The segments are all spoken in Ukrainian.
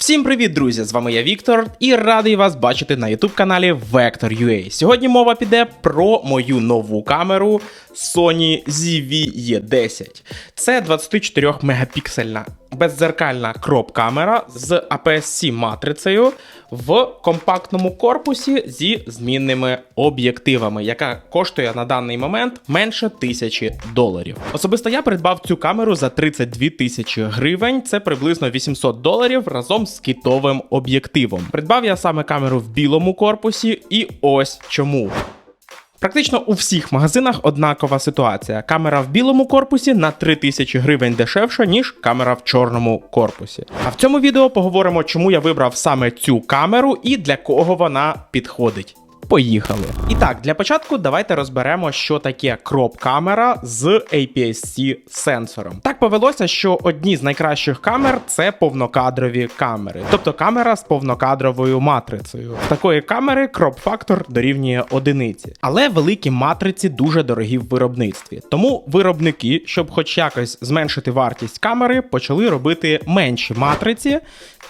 Всім привіт, друзі! З вами я Віктор і радий вас бачити на youtube каналі Vector.ua. Сьогодні мова піде про мою нову камеру Sony ZV-E10. Це 24 мегапіксельна беззеркальна кроп-камера з APS-C матрицею в компактному корпусі зі змінними об'єктивами, яка коштує на даний момент менше тисячі доларів. Особисто я придбав цю камеру за 32 тисячі гривень. Це приблизно 800 доларів разом з китовим об'єктивом. Придбав я саме камеру в білому корпусі, і ось чому. Практично у всіх магазинах однакова ситуація. Камера в білому корпусі на 3000 гривень дешевша, ніж камера в чорному корпусі. А в цьому відео поговоримо, чому я вибрав саме цю камеру і для кого вона підходить. Поїхали. І так, для початку давайте розберемо, що таке кроп-камера з APS-C сенсором. Так повелося, що одні з найкращих камер це повнокадрові камери, тобто камера з повнокадровою матрицею. Такої камери кроп-фактор дорівнює одиниці. Але великі матриці дуже дорогі в виробництві. Тому виробники, щоб хоч якось зменшити вартість камери, почали робити менші матриці,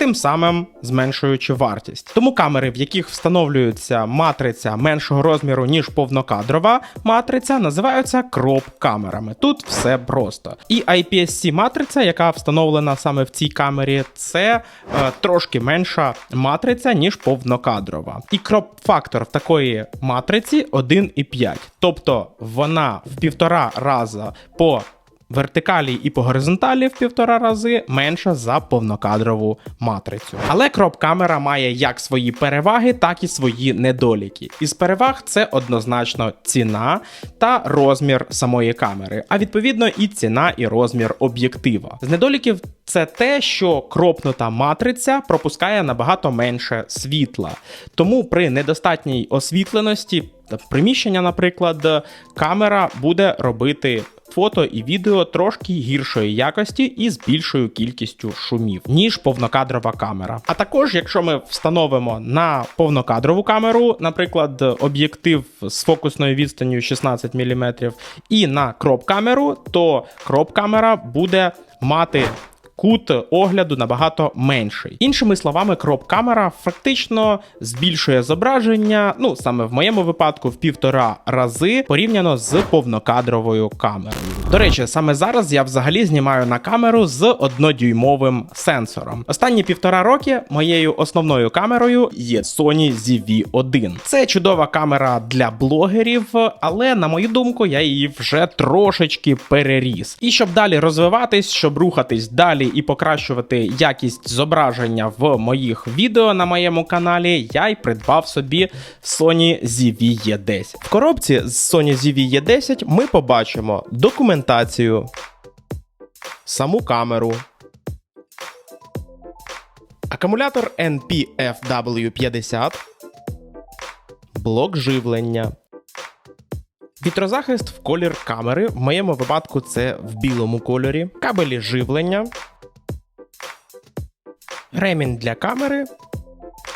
тим самим зменшуючи вартість. Тому камери, в яких встановлюється матриця меншого розміру, ніж повнокадрова матриця, називаються кроп-камерами. Тут все просто. І IPSC матриця, яка встановлена саме в цій камері, це е, трошки менша матриця, ніж повнокадрова. І кроп-фактор в такої матриці 1,5. Тобто вона в півтора раза по вертикалі і по горизонталі в півтора рази менша за повнокадрову матрицю. Але кроп-камера має як свої переваги, так і свої недоліки. Із переваг це однозначно ціна та розмір самої камери, а відповідно і ціна і розмір об'єктива. З недоліків це те, що кропнута матриця пропускає набагато менше світла. Тому при недостатній освітленості приміщення, наприклад, камера буде робити фото і відео трошки гіршої якості і з більшою кількістю шумів, ніж повнокадрова камера. А також, якщо ми встановимо на повнокадрову камеру, наприклад, об'єктив з фокусною відстанню 16 мм, і на кроп-камеру, то кроп-камера буде мати кут огляду набагато менший. Іншими словами, кроп-камера фактично збільшує зображення, ну саме в моєму випадку, в півтора рази порівняно з повнокадровою камерою. До речі, саме зараз я взагалі знімаю на камеру з однодюймовим сенсором. Останні півтора роки моєю основною камерою є Sony ZV-1. Це чудова камера для блогерів, але на мою думку, я її вже трошечки переріс. І щоб далі розвиватись, щоб рухатись далі і покращувати якість зображення в моїх відео на моєму каналі, я й придбав собі Sony ZV-E10. В коробці з Sony ZV-E10 ми побачимо документацію, саму камеру. Акумулятор NP-FW50, блок живлення, вітрозахист в колір камери. В моєму випадку це в білому кольорі, кабелі живлення, ремінь для камери,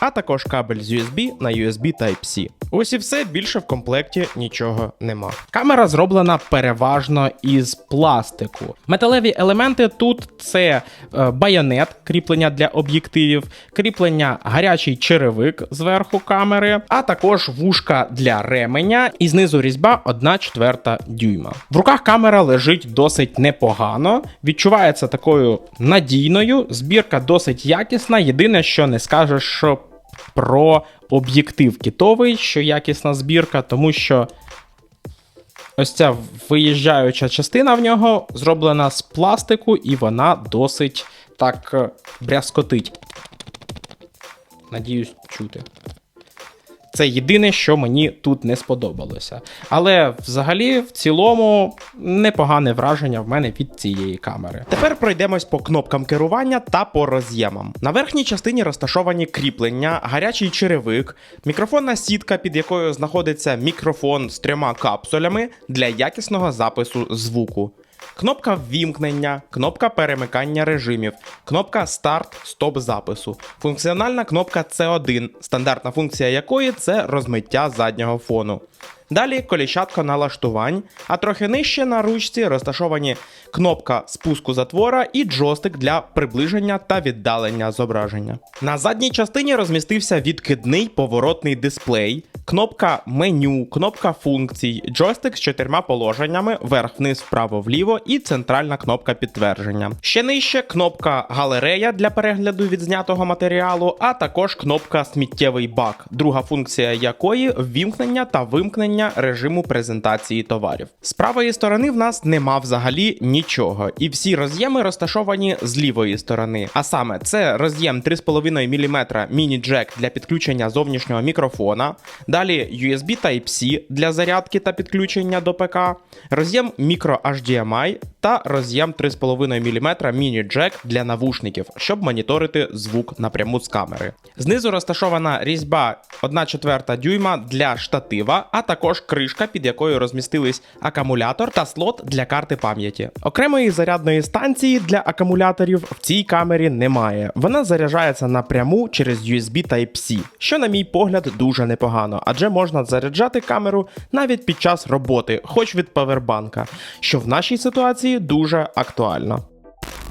а також кабель з USB на USB Type-C. Ось і все більше в комплекті нічого нема. Камера зроблена переважно із пластику. Металеві елементи тут це е, байонет, кріплення для об'єктивів, кріплення гарячий черевик зверху камери, а також вушка для ременя і знизу різьба 1 четверта дюйма. В руках камера лежить досить непогано, відчувається такою надійною. Збірка досить якісна. Єдине, що не скажеш, що про об'єктив китовий, що якісна збірка, тому що ось ця виїжджаюча частина в нього зроблена з пластику, і вона досить так е, брязкотить. Надіюсь, чути. Це єдине, що мені тут не сподобалося. Але взагалі, в цілому, непогане враження в мене від цієї камери. Тепер пройдемось по кнопкам керування та по роз'ємам. На верхній частині розташовані кріплення, гарячий черевик, мікрофонна сітка, під якою знаходиться мікрофон з трьома капсулями для якісного запису звуку. Кнопка ввімкнення, кнопка перемикання режимів, кнопка старт-стоп запису, функціональна кнопка C1, стандартна функція якої це розмиття заднього фону. Далі коліщатка налаштувань, а трохи нижче на ручці розташовані кнопка спуску затвора і джойстик для приближення та віддалення зображення. На задній частині розмістився відкидний поворотний дисплей, кнопка меню, кнопка функцій, джойстик з чотирма положеннями вверх-вниз, вправо-вліво і центральна кнопка підтвердження. Ще нижче кнопка галерея для перегляду відзнятого матеріалу, а також кнопка сміттєвий бак, друга функція якої ввімкнення та вимкнення режиму презентації товарів. З правої сторони в нас нема взагалі нічого, і всі роз'єми розташовані з лівої сторони. А саме це роз'єм 3,5 мм міні-джек для підключення зовнішнього мікрофона. Далі USB Type-C для зарядки та підключення до ПК, роз'єм Micro HDMI та роз'єм 3,5 мм міні-джек для навушників, щоб моніторити звук напряму з камери. Знизу розташована різьба 1,4 дюйма для штатива, а також кришка, під якою розмістились акумулятор та слот для карти пам'яті. Окремої зарядної станції для акумуляторів в цій камері немає. Вона заряджається напряму через USB Type-C, що, на мій погляд, дуже непогано, адже можна заряджати камеру навіть під час роботи, хоч від павербанка, що в нашій ситуації дуже актуально.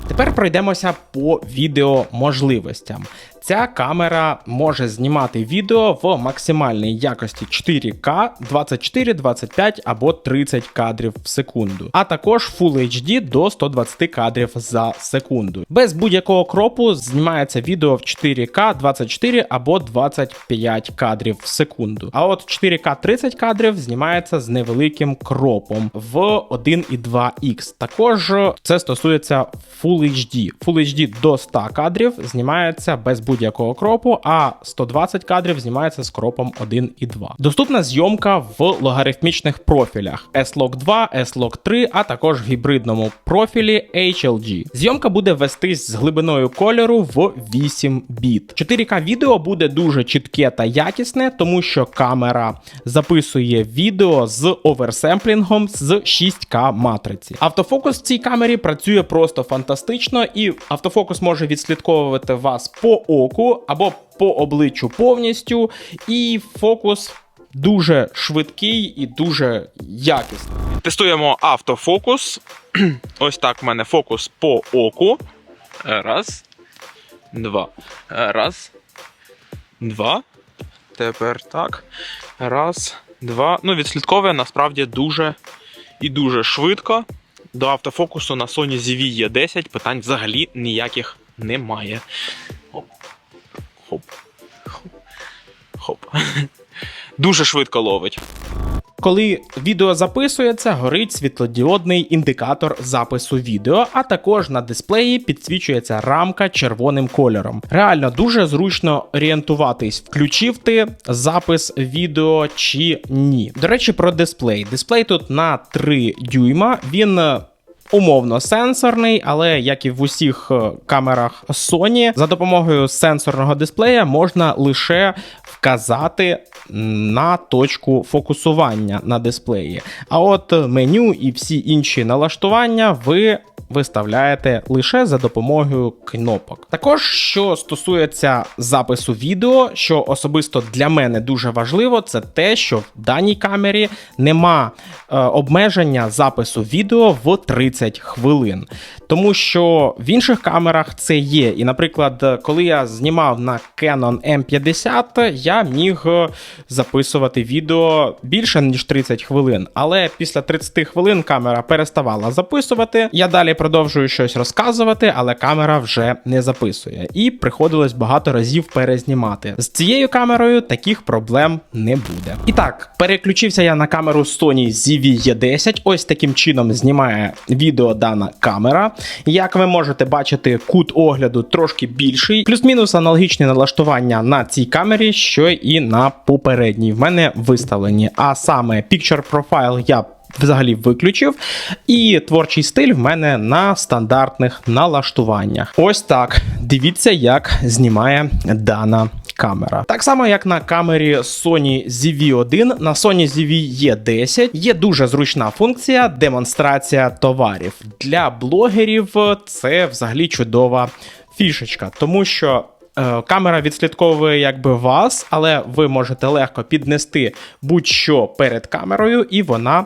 Тепер пройдемося по відеоможливостям. Ця камера може знімати відео в максимальній якості 4К 24, 25 або 30 кадрів в секунду, а також Full HD до 120 кадрів за секунду. Без будь-якого кропу знімається відео в 4К 24 або 25 кадрів в секунду. А от 4К 30 кадрів знімається з невеликим кропом в 1,2Х. Також це стосується Full HD. Full HD до 100 кадрів знімається без будь-якого кропу, а 120 кадрів знімається з кропом 1,2. Доступна зйомка в логарифмічних профілях S-Log 2, S-Log 3, а також в гібридному профілі HLG. Зйомка буде вестись з глибиною кольору в 8 біт. 4К відео буде дуже чітке та якісне, тому що камера записує відео з оверсемплінгом з 6К матриці. Автофокус в цій камері працює просто фантастично, і автофокус може відслідковувати вас по оку або по обличчю повністю, і фокус дуже швидкий і дуже якісний. Тестуємо автофокус. Ось так в мене фокус по оку. Раз. Два. Раз. Два. Тепер так. Раз. Два. Ну, відслідковує насправді дуже і дуже швидко. До автофокусу на Sony ZV E10 питань взагалі ніяких немає. Хоп. Хоп. Дуже швидко ловить. Коли відео записується, горить світлодіодний індикатор запису відео, а також на дисплеї підсвічується рамка червоним кольором. Реально дуже зручно орієнтуватись, включив ти запис відео чи ні. До речі, про дисплей. Дисплей тут на 3 дюйма. Він. Умовно сенсорний, але як і в усіх е, камерах Sony, за допомогою сенсорного дисплея можна лише вказати на точку фокусування на дисплеї. А от меню і всі інші налаштування ви виставляєте лише за допомогою кнопок. Також, що стосується запису відео, що особисто для мене дуже важливо, це те, що в даній камері нема е, обмеження запису відео в 30 хвилин. Тому що в інших камерах це є. І, наприклад, коли я знімав на Canon M50, я міг е, записувати відео більше ніж 30 хвилин. Але після 30 хвилин камера переставала записувати. Я далі продовжую щось розказувати, але камера вже не записує. І приходилось багато разів перезнімати. З цією камерою таких проблем не буде. І так, переключився я на камеру Sony ZV E10. Ось таким чином знімає відео дана камера. Як ви можете бачити, кут огляду трошки більший, плюс-мінус аналогічне налаштування на цій камері, що і на попередній в мене виставлені. А саме Picture Profile я взагалі виключив. І творчий стиль в мене на стандартних налаштуваннях. Ось так. Дивіться, як знімає дана. Камера. Так само, як на камері Sony ZV-1, на Sony ZV E10 є дуже зручна функція демонстрація товарів. Для блогерів це взагалі чудова фішечка, тому що Е, Камера відслідковує якби вас, але ви можете легко піднести будь-що перед камерою, і вона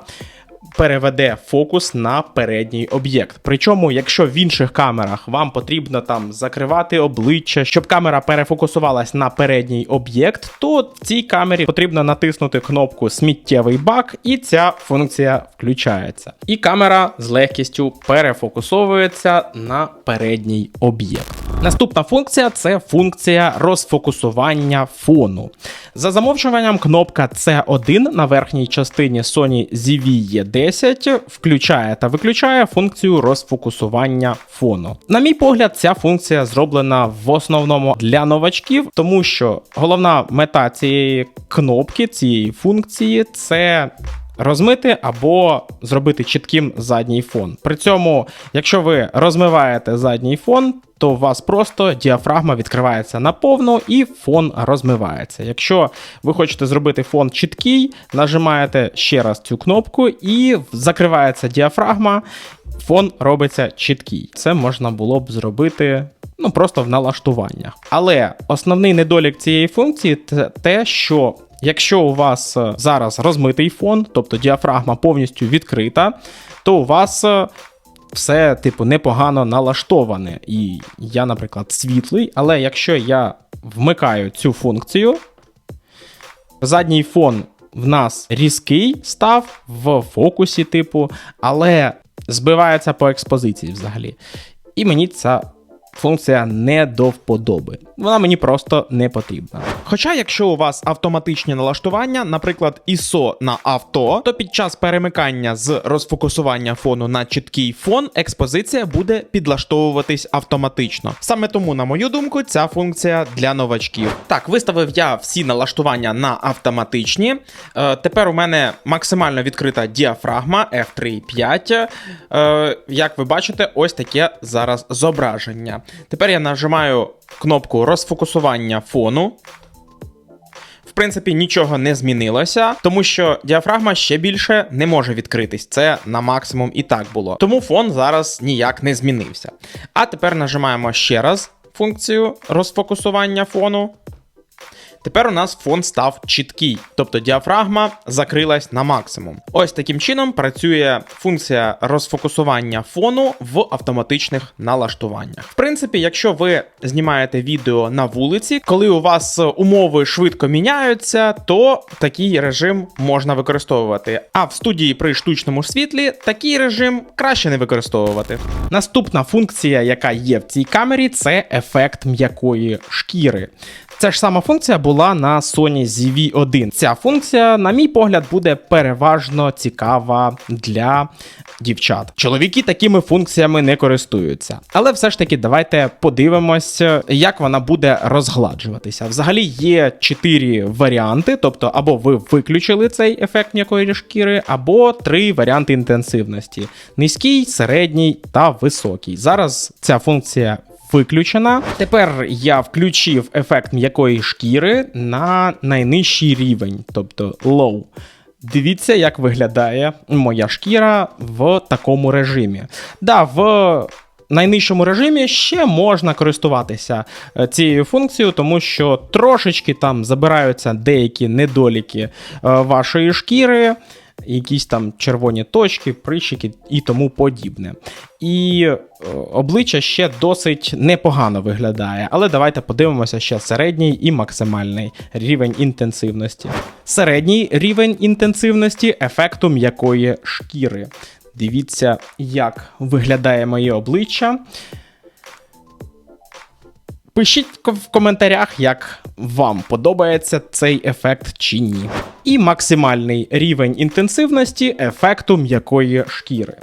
переведе фокус на передній об'єкт. Причому, якщо в інших камерах вам потрібно там закривати обличчя, щоб камера перефокусувалась на передній об'єкт, то в цій камері потрібно натиснути кнопку Сміттєвий бак, і ця функція включається. І камера з легкістю перефокусовується на передній об'єкт. Наступна функція це функція розфокусування фону. За замовчуванням, кнопка C1 на верхній частині Sony ZV-E10 включає та виключає функцію розфокусування фону. На мій погляд, ця функція зроблена в основному для новачків, тому що головна мета цієї кнопки, цієї функції це розмити або зробити чітким задній фон. При цьому, якщо ви розмиваєте задній фон, то у вас просто діафрагма відкривається наповну і фон розмивається. Якщо ви хочете зробити фон чіткий, нажимаєте ще раз цю кнопку і закривається діафрагма, фон робиться чіткий. Це можна було б зробити. Ну, просто в налаштуваннях. Але основний недолік цієї функції це те, що якщо у вас е, зараз розмитий фон, тобто діафрагма повністю відкрита, то у вас е, все, типу, непогано налаштоване. І я, наприклад, світлий, але якщо я вмикаю цю функцію, задній фон в нас різкий став в фокусі, типу, але збивається по експозиції взагалі. І мені ця функція не до вподоби. Вона мені просто не потрібна. Хоча, якщо у вас автоматичні налаштування, наприклад, ISO на авто, то під час перемикання з розфокусування фону на чіткий фон експозиція буде підлаштовуватись автоматично. Саме тому, на мою думку, ця функція для новачків. Так, виставив я всі налаштування на автоматичні. Е, тепер у мене максимально відкрита діафрагма F3.5. Е, як ви бачите, ось таке зараз зображення. Тепер я нажимаю кнопку розфокусування фону. В принципі, нічого не змінилося, тому що діафрагма ще більше не може відкритись. Це на максимум і так було. Тому фон зараз ніяк не змінився. А тепер нажимаємо ще раз функцію розфокусування фону. Тепер у нас фон став чіткий, тобто діафрагма закрилась на максимум. Ось таким чином працює функція розфокусування фону в автоматичних налаштуваннях. В принципі, якщо ви знімаєте відео на вулиці, коли у вас умови швидко міняються, то такий режим можна використовувати. А в студії при штучному світлі такий режим краще не використовувати. Наступна функція, яка є в цій камері, це ефект м'якої шкіри. Ця ж сама функція була на Sony ZV-1. Ця функція, на мій погляд, буде переважно цікава для дівчат. Чоловіки такими функціями не користуються. Але все ж таки, давайте подивимось, як вона буде розгладжуватися. Взагалі є чотири варіанти, тобто, або ви виключили цей ефект м'якої шкіри, або три варіанти інтенсивності: низький, середній та високий. Зараз ця функція виключена. Тепер я включив ефект м'якої шкіри на найнижчий рівень, тобто low. Дивіться, як виглядає моя шкіра в такому режимі. Да, в найнижчому режимі ще можна користуватися е, цією функцією, тому що трошечки там забираються деякі недоліки е, вашої шкіри якісь там червоні точки, прищики і тому подібне. І е, обличчя ще досить непогано виглядає, але давайте подивимося ще середній і максимальний рівень інтенсивності. Середній рівень інтенсивності ефекту м'якої шкіри. Дивіться, як виглядає моє обличчя. Пишіть в коментарях, як вам подобається цей ефект чи ні. І максимальний рівень інтенсивності ефекту м'якої шкіри.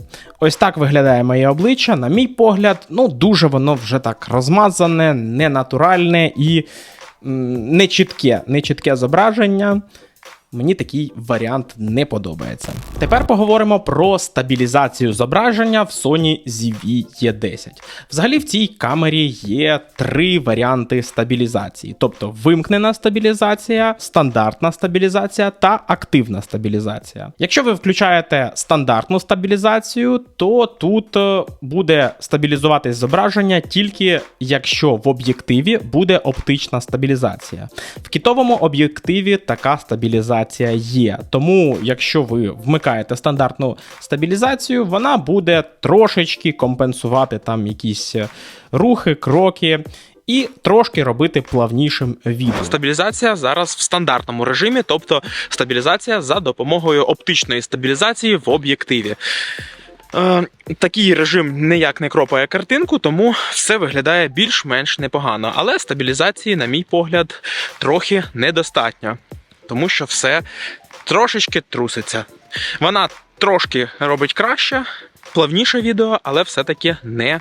Ось так виглядає моє обличчя. На мій погляд, ну дуже воно вже так розмазане, ненатуральне і нечітке, нечітке зображення. Мені такий варіант не подобається. Тепер поговоримо про стабілізацію зображення в Sony ZV-E10. Взагалі в цій камері є три варіанти стабілізації: тобто вимкнена стабілізація, стандартна стабілізація та активна стабілізація. Якщо ви включаєте стандартну стабілізацію, то тут е, буде стабілізуватись зображення тільки якщо в об'єктиві буде оптична стабілізація. В кітовому об'єктиві така стабілізація є. Тому, якщо ви вмикаєте стандартну стабілізацію, вона буде трошечки компенсувати там якісь е, рухи, кроки. І трошки робити плавнішим відео. Стабілізація зараз в стандартному режимі, тобто стабілізація за допомогою оптичної стабілізації в об'єктиві. Е, такий режим ніяк не кропає картинку, тому все виглядає більш-менш непогано. Але стабілізації, на мій погляд, трохи недостатньо, тому що все трошечки труситься. Вона трошки робить краще, плавніше відео, але все-таки не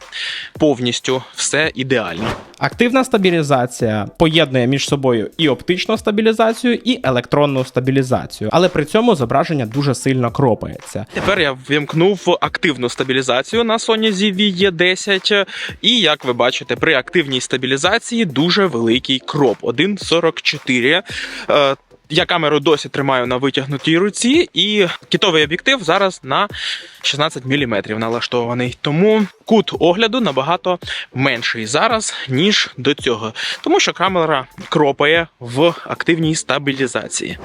повністю все ідеально. Активна стабілізація поєднує між собою і оптичну стабілізацію, і електронну стабілізацію, але при цьому зображення дуже сильно кропається. Тепер я ввімкнув активну стабілізацію на Sony ZV-E10, і як ви бачите, при активній стабілізації дуже великий кроп 1.44. Я камеру досі тримаю на витягнутій руці, і кітовий об'єктив зараз на 16 мм налаштований. Тому кут огляду набагато менший зараз, ніж до цього. Тому що камера кропає в активній стабілізації.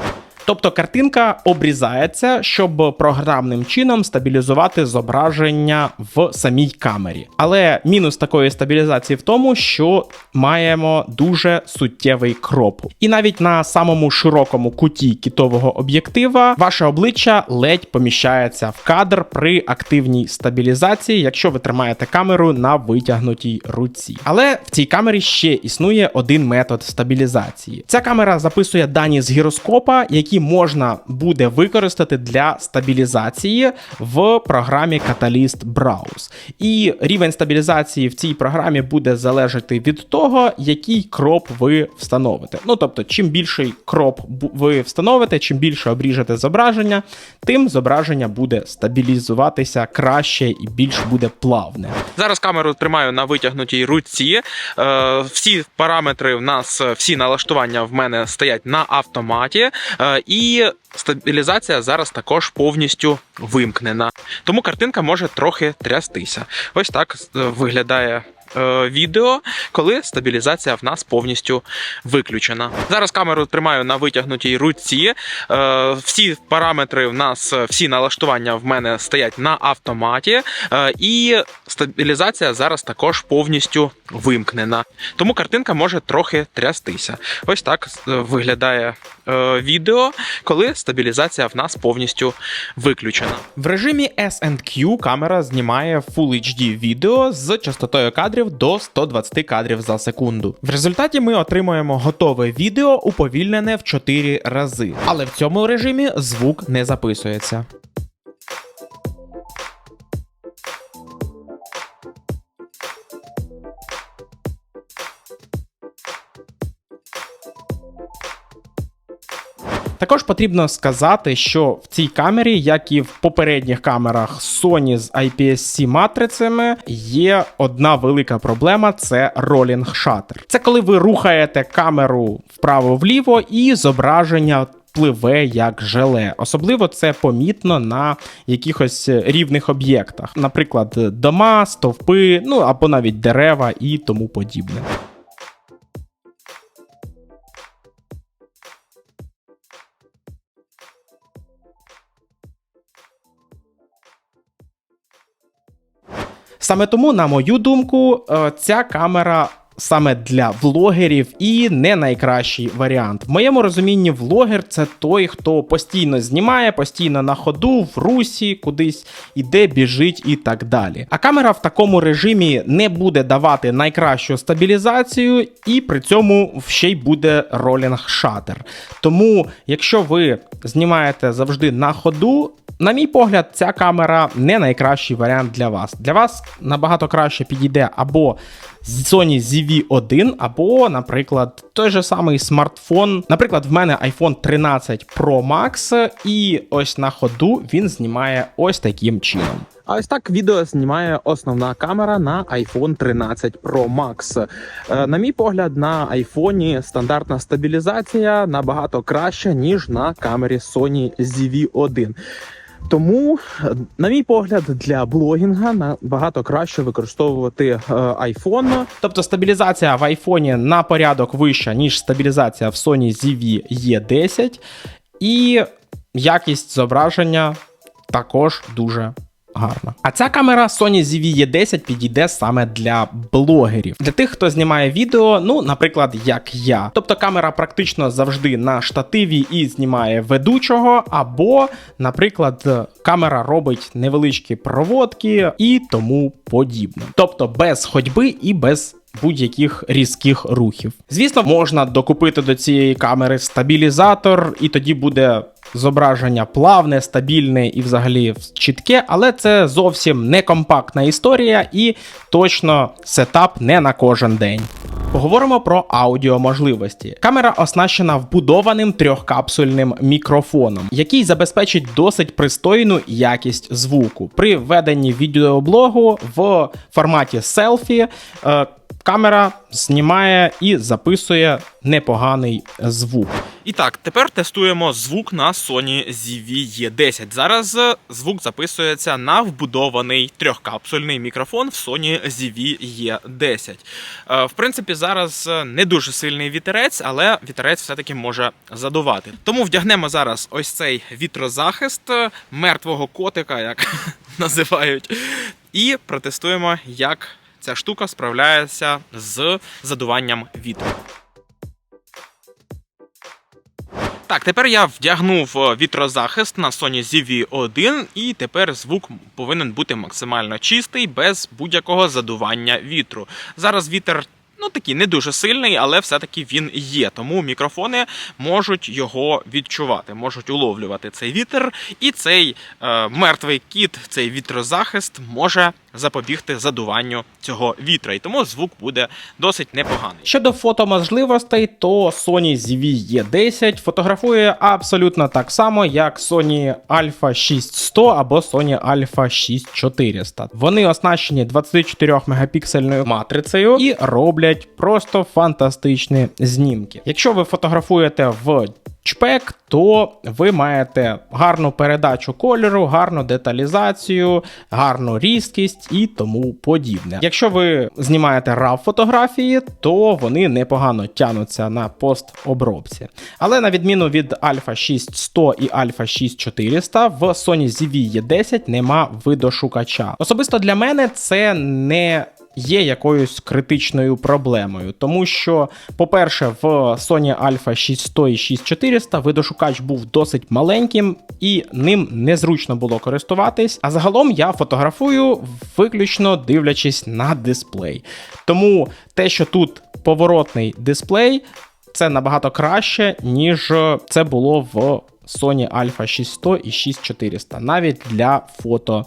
Тобто картинка обрізається, щоб програмним чином стабілізувати зображення в самій камері. Але мінус такої стабілізації в тому, що маємо дуже суттєвий кроп. І навіть на самому широкому куті кітового об'єктива ваше обличчя ледь поміщається в кадр при активній стабілізації, якщо ви тримаєте камеру на витягнутій руці. Але в цій камері ще існує один метод стабілізації. Ця камера записує дані з гіроскопа, які можна буде використати для стабілізації в програмі Catalyst Browse. І рівень стабілізації в цій програмі буде залежати від того, який кроп ви встановите. Ну тобто, чим більший кроп ви встановите, чим більше обріжете зображення, тим зображення буде стабілізуватися краще і більш буде плавне. Зараз камеру тримаю на витягнутій руці. Е, всі параметри в нас, всі налаштування в мене стоять на автоматі, е, і стабілізація зараз також повністю вимкнена. Тому картинка може трохи трястися. Ось так е, виглядає. Е, Відео, коли стабілізація в нас повністю виключена. Зараз камеру тримаю на витягнутій руці. Е, Всі параметри в нас, всі налаштування в мене стоять на автоматі, е, і стабілізація зараз також повністю вимкнена. Тому картинка може трохи трястися. Ось так виглядає відео, коли стабілізація в нас повністю виключена. В режимі S&Q камера знімає Full HD відео з частотою кадрів до 120 кадрів за секунду. В результаті ми отримуємо готове відео уповільнене в 4 рази. Але в цьому режимі звук не записується. Також потрібно сказати, що в цій камері, як і в попередніх камерах Sony з IPS-C матрицями, є одна велика проблема це ролінг шатер. Це коли ви рухаєте камеру вправо-вліво і зображення. Пливе як желе. Особливо це помітно на якихось рівних об'єктах, наприклад, дома, стовпи, ну або навіть дерева і тому подібне. Саме тому, на мою думку, е, ця камера. Саме для влогерів і не найкращий варіант. В моєму розумінні, влогер це той, хто постійно знімає, постійно на ходу, в русі, кудись іде, біжить і так далі. А камера в такому режимі не буде давати найкращу стабілізацію, і при цьому ще й буде ролінг шатер. Тому, якщо ви знімаєте завжди на ходу, На мій погляд, ця камера не найкращий варіант для вас. Для вас набагато краще підійде або Sony ZV-1, або, наприклад, той же самий смартфон. Наприклад, в мене iPhone 13 Pro Max, і ось на ходу він знімає ось таким чином. А ось так відео знімає основна камера на iPhone 13 Pro Max. Е, На мій погляд, на айфоні стандартна стабілізація набагато краща, ніж на камері Sony ZV-1. Тому, на мій погляд, для блогінга набагато краще використовувати е, iPhone. Тобто стабілізація в айфоні на порядок вища, ніж стабілізація в Sony ZV E10, і якість зображення також дуже гарна. А ця камера Sony ZV E10 підійде саме для блогерів. Для тих, хто знімає відео, ну, наприклад, як я. Тобто камера практично завжди на штативі і знімає ведучого, або, наприклад, камера робить невеличкі проводки і тому подібне. Тобто без ходьби і без будь-яких різких рухів. Звісно, можна докупити до цієї камери стабілізатор, і тоді буде зображення плавне, стабільне і взагалі чітке, але це зовсім не компактна історія і точно сетап не на кожен день. Поговоримо про аудіоможливості. Камера оснащена вбудованим трьохкапсульним мікрофоном, який забезпечить досить пристойну якість звуку. При веденні відеоблогу в форматі селфі. е, Камера знімає і записує непоганий звук. І так, тепер тестуємо звук на Sony ZV-E10. Зараз е, звук записується на вбудований трьохкапсульний мікрофон в Sony ZV-E10. Е, В принципі, зараз е, не дуже сильний вітерець, але вітерець все-таки може задувати. Тому вдягнемо зараз ось цей вітрозахист мертвого котика, як називають, і протестуємо, як ця штука справляється з задуванням вітру. Так, тепер я вдягнув е, вітрозахист на Sony ZV-1, і тепер звук повинен бути максимально чистий, без будь-якого задування вітру. Зараз вітер. Ну, такий не дуже сильний, але все-таки він є. Тому мікрофони можуть його відчувати, можуть уловлювати цей вітер, і цей е, мертвий кіт, цей вітрозахист може запобігти задуванню цього вітра. І тому звук буде досить непоганий. Щодо фотоможливостей, то Sony ZV E10 фотографує абсолютно так само, як Sony Alpha 6100 або Sony Alpha 6400. Вони оснащені 24 мегапіксельною матрицею і роблять просто фантастичні знімки. Якщо ви фотографуєте в чпек, то ви маєте гарну передачу кольору, гарну деталізацію, гарну різкість і тому подібне. Якщо ви знімаєте RAW фотографії, то вони непогано тянуться на постобробці. Але на відміну від Alpha 6100 і Alpha 6400, в Sony ZV E10 нема видошукача. Особисто для мене це не є якоюсь критичною проблемою, тому що, по-перше, в Sony Alpha 6100 і 6400 видошукач був досить маленьким і ним незручно було користуватись. А загалом я фотографую виключно дивлячись на дисплей. Тому те, що тут поворотний дисплей, це набагато краще, ніж це було в Sony Alpha 6100 і 6400, навіть для фото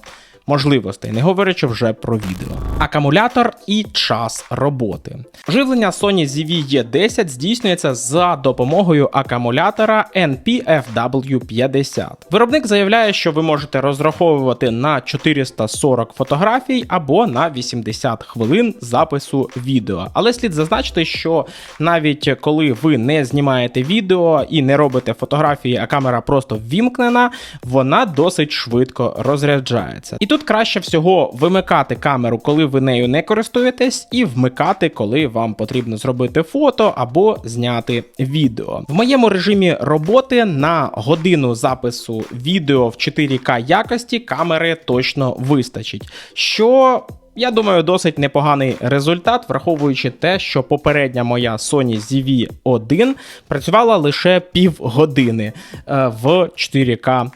можливостей, не говорячи вже про відео. Акумулятор і час роботи. Живлення Sony ZV E10 здійснюється за допомогою акумулятора NP-FW50. Виробник заявляє, що ви можете розраховувати на 440 фотографій або на 80 хвилин запису відео. Але слід зазначити, що навіть коли ви не знімаєте відео і не робите фотографії, а камера просто ввімкнена, вона досить швидко розряджається. І тут краще всього вимикати камеру, коли ви нею не користуєтесь, і вмикати, коли вам потрібно зробити фото або зняти відео. В моєму режимі роботи на годину запису відео в 4К якості камери точно вистачить. Що я думаю, досить непоганий результат, враховуючи те, що попередня моя Sony ZV-1 працювала лише півгодини е, в 4К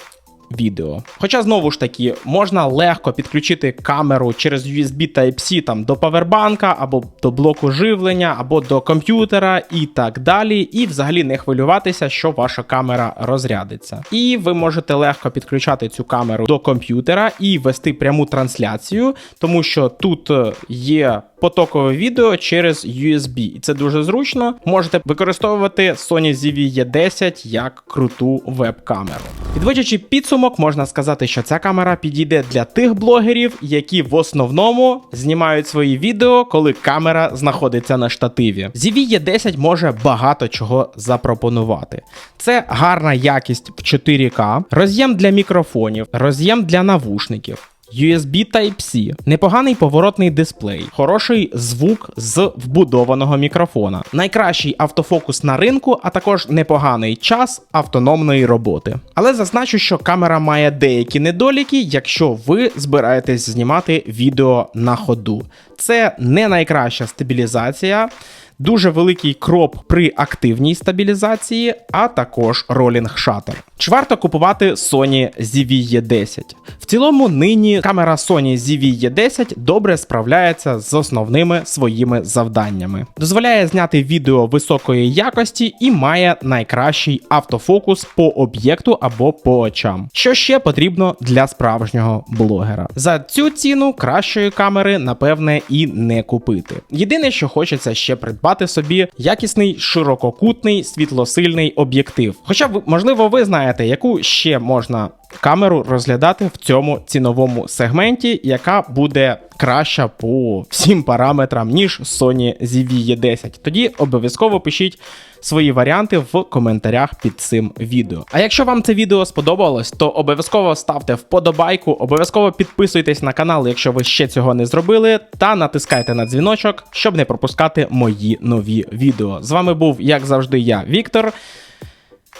відео. Хоча знову ж таки можна легко підключити камеру через USB Type-C там до павербанка або до блоку живлення, або до комп'ютера і так далі, і взагалі не хвилюватися, що ваша камера розрядиться. І ви можете легко підключати цю камеру до комп'ютера і вести пряму трансляцію, тому що тут е, є потокове відео через USB, і це дуже зручно. Можете використовувати Sony ZV-E10 як круту веб-камеру. Підводячи підсумок, можна сказати, що ця камера підійде для тих блогерів, які в основному знімають свої відео, коли камера знаходиться на штативі. ZV-E10 може багато чого запропонувати. Це гарна якість в 4К, роз'єм для мікрофонів, роз'єм для навушників. USB Type-C, непоганий поворотний дисплей, хороший звук з вбудованого мікрофона, найкращий автофокус на ринку, а також непоганий час автономної роботи. Але зазначу, що камера має деякі недоліки, якщо ви збираєтесь знімати відео на ходу. Це не найкраща стабілізація. Дуже великий кроп при активній стабілізації, а також ролінг шаттер. Чи варто купувати Sony ZV-E10? В цілому, нині камера Sony ZV-E10 добре справляється з основними своїми завданнями. Дозволяє зняти відео високої якості і має найкращий автофокус по об'єкту або по очам. Що ще потрібно для справжнього блогера? За цю ціну кращої камери, напевне, і не купити. Єдине, що хочеться ще придбати собі якісний ширококутний світлосильний об'єктив. Хоча б, можливо, ви знаєте, яку ще можна камеру розглядати в цьому ціновому сегменті, яка буде краща по всім параметрам, ніж Sony ZV-E10. Тоді обов'язково пишіть свої варіанти в коментарях під цим відео. А якщо вам це відео сподобалось, то обов'язково ставте вподобайку, обов'язково підписуйтесь на канал, якщо ви ще цього не зробили, та натискайте на дзвіночок, щоб не пропускати мої нові відео. З вами був, як завжди, я, Віктор.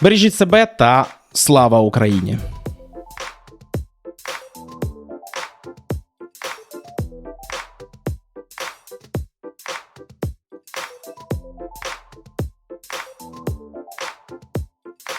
Бережіть себе та слава Україні!